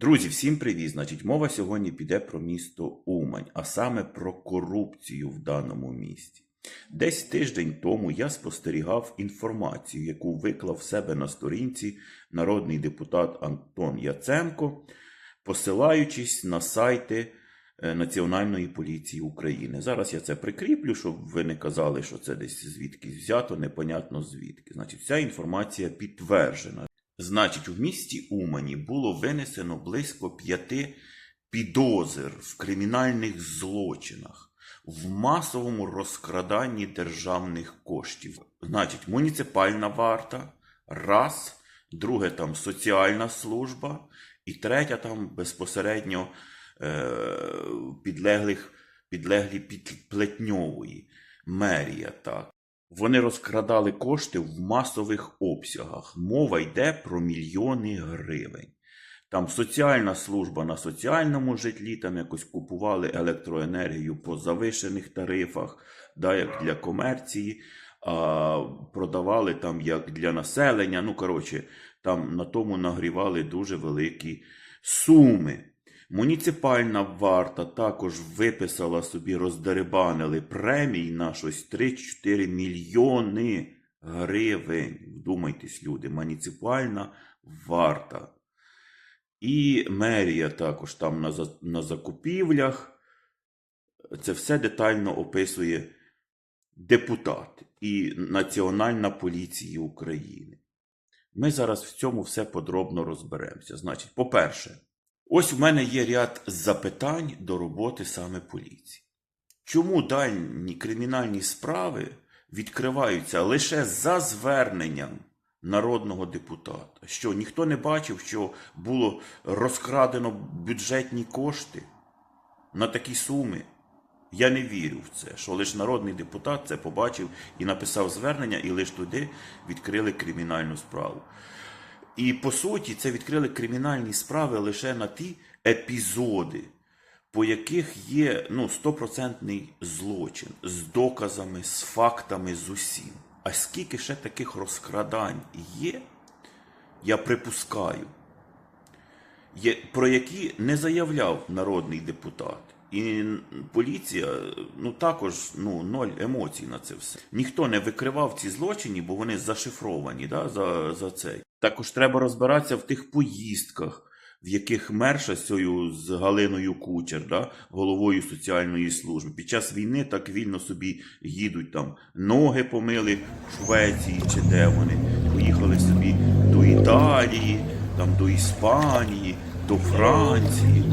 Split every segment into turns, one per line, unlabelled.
Друзі, всім привіт! Значить, мова сьогодні піде про місто Умань, а саме про корупцію в даному місті. Десь тиждень тому я спостерігав інформацію, яку виклав в себе на сторінці народний депутат Антон Яценко, посилаючись на сайти е, Національної поліції України. Зараз я це прикріплю, щоб ви не казали, що це десь звідки взято, непонятно звідки. Значить, ця інформація підтверджена. Значить, в місті Умані було винесено близько п'яти підозр в кримінальних злочинах, в масовому розкраданні державних коштів. Значить, муніципальна варта, раз, друге там соціальна служба, і третя там безпосередньо е, підлеглих, підлеглі під Плетньової, мерія, так. Вони розкрадали кошти в масових обсягах. Мова йде про мільйони гривень. Там соціальна служба на соціальному житлі, там якось купували електроенергію по завишених тарифах, да, як для комерції, а продавали там як для населення. Ну, коротше, там на тому нагрівали дуже великі суми. Муніципальна варта також виписала собі, роздерибанили премій на щось 3-4 мільйони гривень. Вдумайтесь, люди, муніципальна варта. І мерія також там на, на закупівлях. Це все детально описує депутат і Національна поліція України. Ми зараз в цьому все подробно розберемося. Значить, по-перше, ось в мене є ряд запитань до роботи саме поліції. Чому дані кримінальні справи відкриваються лише за зверненням народного депутата? Що ніхто не бачив, що було розкрадено бюджетні кошти на такі суми? Я не вірю в це, що лише народний депутат це побачив і написав звернення, і лише туди відкрили кримінальну справу. І по суті, це відкрили кримінальні справи лише на ті епізоди, по яких є ну, стопроцентний злочин з доказами, з фактами, з усім. А скільки ще таких розкрадань є, я припускаю, є, про які не заявляв народний депутат. І поліція ну також ну, ноль емоцій на це все. Ніхто не викривав ці злочини, бо вони зашифровані да, за, за це. Також треба розбиратися в тих поїздках, в яких мерша цією з Галиною Кучер, да, головою соціальної служби, під час війни так вільно собі їдуть там, ноги помили в Швеції чи де вони, поїхали собі до Італії, там до Іспанії, до Франції.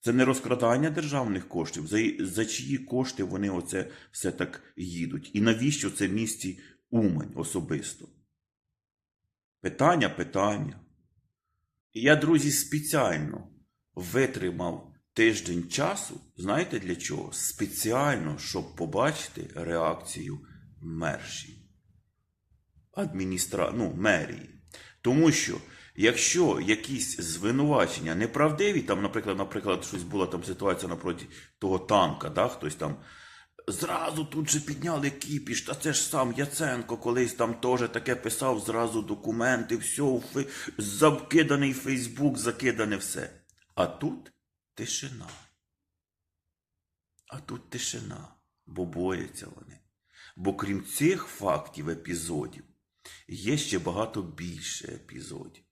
Це не розкрадання державних коштів, за, за чиї кошти вони оце все так їдуть. І навіщо це місті Умань особисто? Питання, питання. І я, друзі, спеціально витримав тиждень часу, знаєте для чого? Спеціально, щоб побачити реакцію мерші, адміністра... ну, мерії. Тому що якщо якісь звинувачення неправдиві, там, наприклад, наприклад, щось була там ситуація напроти того танка, да, хтось там зразу тут же підняли кіпіш, та це ж сам Яценко колись там теж таке писав, зразу документи, все, фе- закиданий Фейсбук, закидане все. А тут тишина. А тут тишина, бо бояться вони. Бо крім цих фактів, епізодів, є ще багато більше епізодів.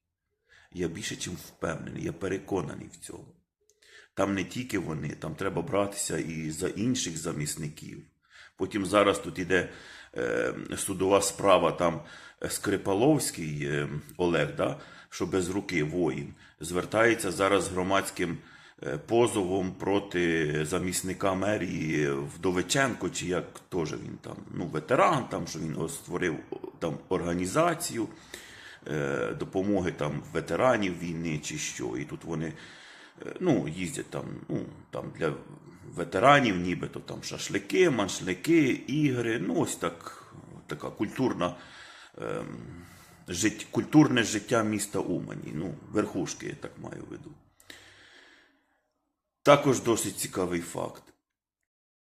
Я більше чим впевнений, я переконаний в цьому. Там не тільки вони, там треба братися і за інших замісників. Потім зараз тут іде е, судова справа, там Скрипаловський е, Олег, да, що без руки воїн, звертається зараз з громадським е, позовом проти замісника мерії Вдовиченко, чи як теж він там, ну, ветеран, там, що він створив там організацію е, допомоги там ветеранів війни чи що. І тут вони ну, їздять там, ну, там для ветеранів, нібито там шашлики, маншлики, ігри. Ну, ось так, така культурна, ем, жит, культурне життя міста Умані. Ну, верхушки, я так маю в виду. Також досить цікавий факт.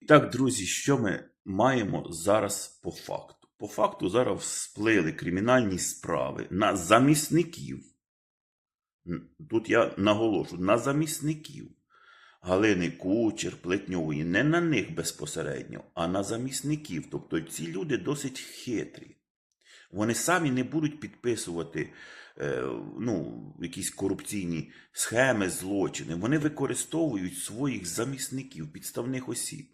І так, друзі, що ми маємо зараз по факту? По факту зараз всплили кримінальні справи на замісників тут я наголошу, на замісників Галини Кучер, Плетньової, не на них безпосередньо, а на замісників. Тобто ці люди досить хитрі. Вони самі не будуть підписувати е, ну, якісь корупційні схеми, злочини. Вони використовують своїх замісників, підставних осіб.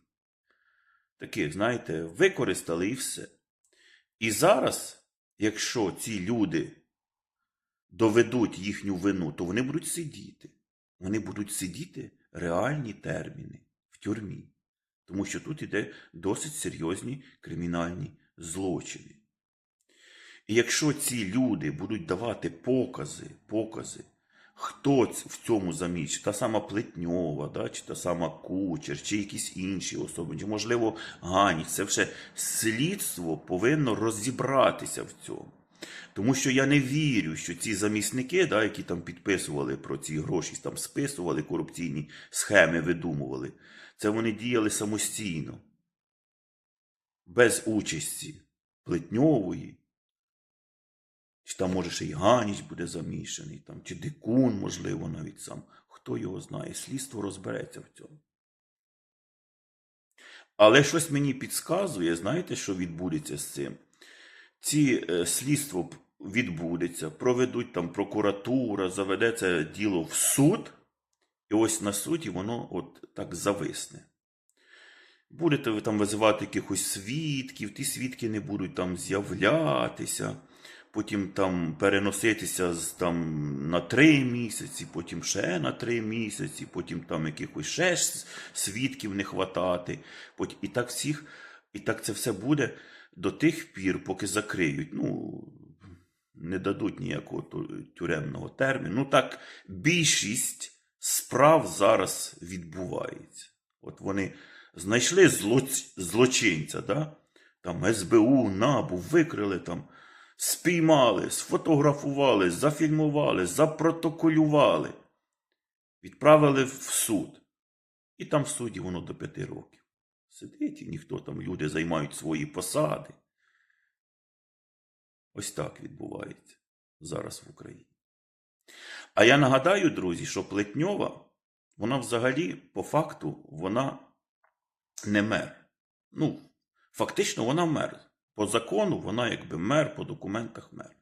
Таких, знаєте, використали і все. І зараз, якщо ці люди доведуть їхню вину, то вони будуть сидіти. Вони будуть сидіти реальні терміни в тюрмі. Тому що тут іде досить серйозні кримінальні злочини. І якщо ці люди будуть давати покази, покази, хто в цьому заміч, та сама Плетньова, да, чи та сама Кучер, чи якісь інші особи, чи, можливо, Ганіч, це вже слідство повинно розібратися в цьому. Тому що я не вірю, що ці замісники, да, які там підписували про ці гроші, там списували корупційні схеми, видумували, це вони діяли самостійно, без участі Плетньової. Чи там, може, ще й Ганіч буде замішаний, там, чи Дикун, можливо, навіть сам. Хто його знає, слідство розбереться в цьому. Але щось мені підказує, знаєте, що відбудеться з цим? Ці е, слідство відбудеться, проведуть там прокуратура, заведе це діло в суд, і ось на суді воно от так зависне. Будете ви там визивати якихось свідків, ті свідки не будуть там з'являтися, потім там переноситися з, там, на три місяці, потім ще на три місяці, потім там якихось ще свідків не хватати. Потім, і так всіх, і так це все буде до тих пір, поки закриють. Ну, не дадуть ніякого тюремного терміну. Ну так, більшість справ зараз відбувається. От вони знайшли злоч... злочинця, да? там СБУ, НАБУ, викрили там, спіймали, сфотографували, зафільмували, запротоколювали, відправили в суд. І там в суді воно до п'яти років. Сидить і ніхто там, люди займають свої посади. Ось так відбувається зараз в Україні. А я нагадаю, друзі, що Плетньова, вона взагалі, по факту, вона не мер. Ну, фактично, вона мер. По закону вона якби мер, по документах мер.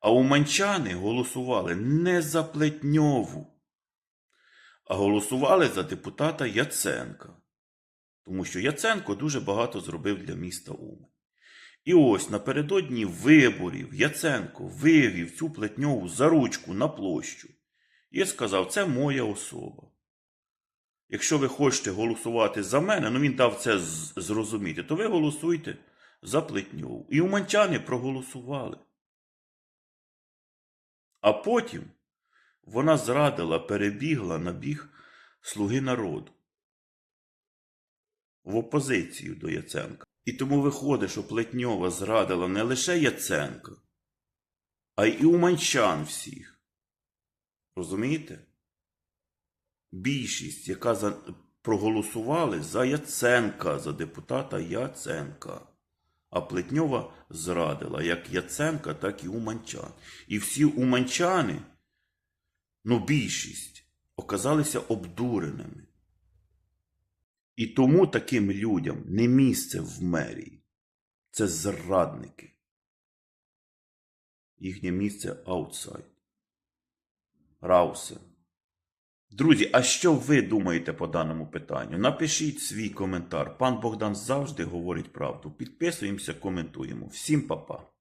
А уманчани голосували не за Плетньову, а голосували за депутата Яценка. Тому що Яценко дуже багато зробив для міста Умань. І ось напередодні виборів Яценко вивів цю плетньову за ручку на площу і сказав: це моя особа. Якщо ви хочете голосувати за мене, ну він дав це зрозуміти, то ви голосуйте за плетньову. І уманчани проголосували. А потім вона зрадила, перебігла на біг слуги народу в опозицію до Яценка. І тому виходить, що Плетньова зрадила не лише Яценка, а й уманчан всіх. Розумієте? Більшість, яка за... проголосували за Яценка, за депутата Яценка. А Плетньова зрадила як Яценка, так і Уманчан. І всі уманчани, ну більшість, оказалися обдуреними. І тому таким людям не місце в мерії. Це зрадники. Їхнє місце аутсайд. Раусе. Друзі, а що ви думаєте по даному питанню? Напишіть свій коментар. Пан Богдан завжди говорить правду. Підписуємося, коментуємо. Всім па-па.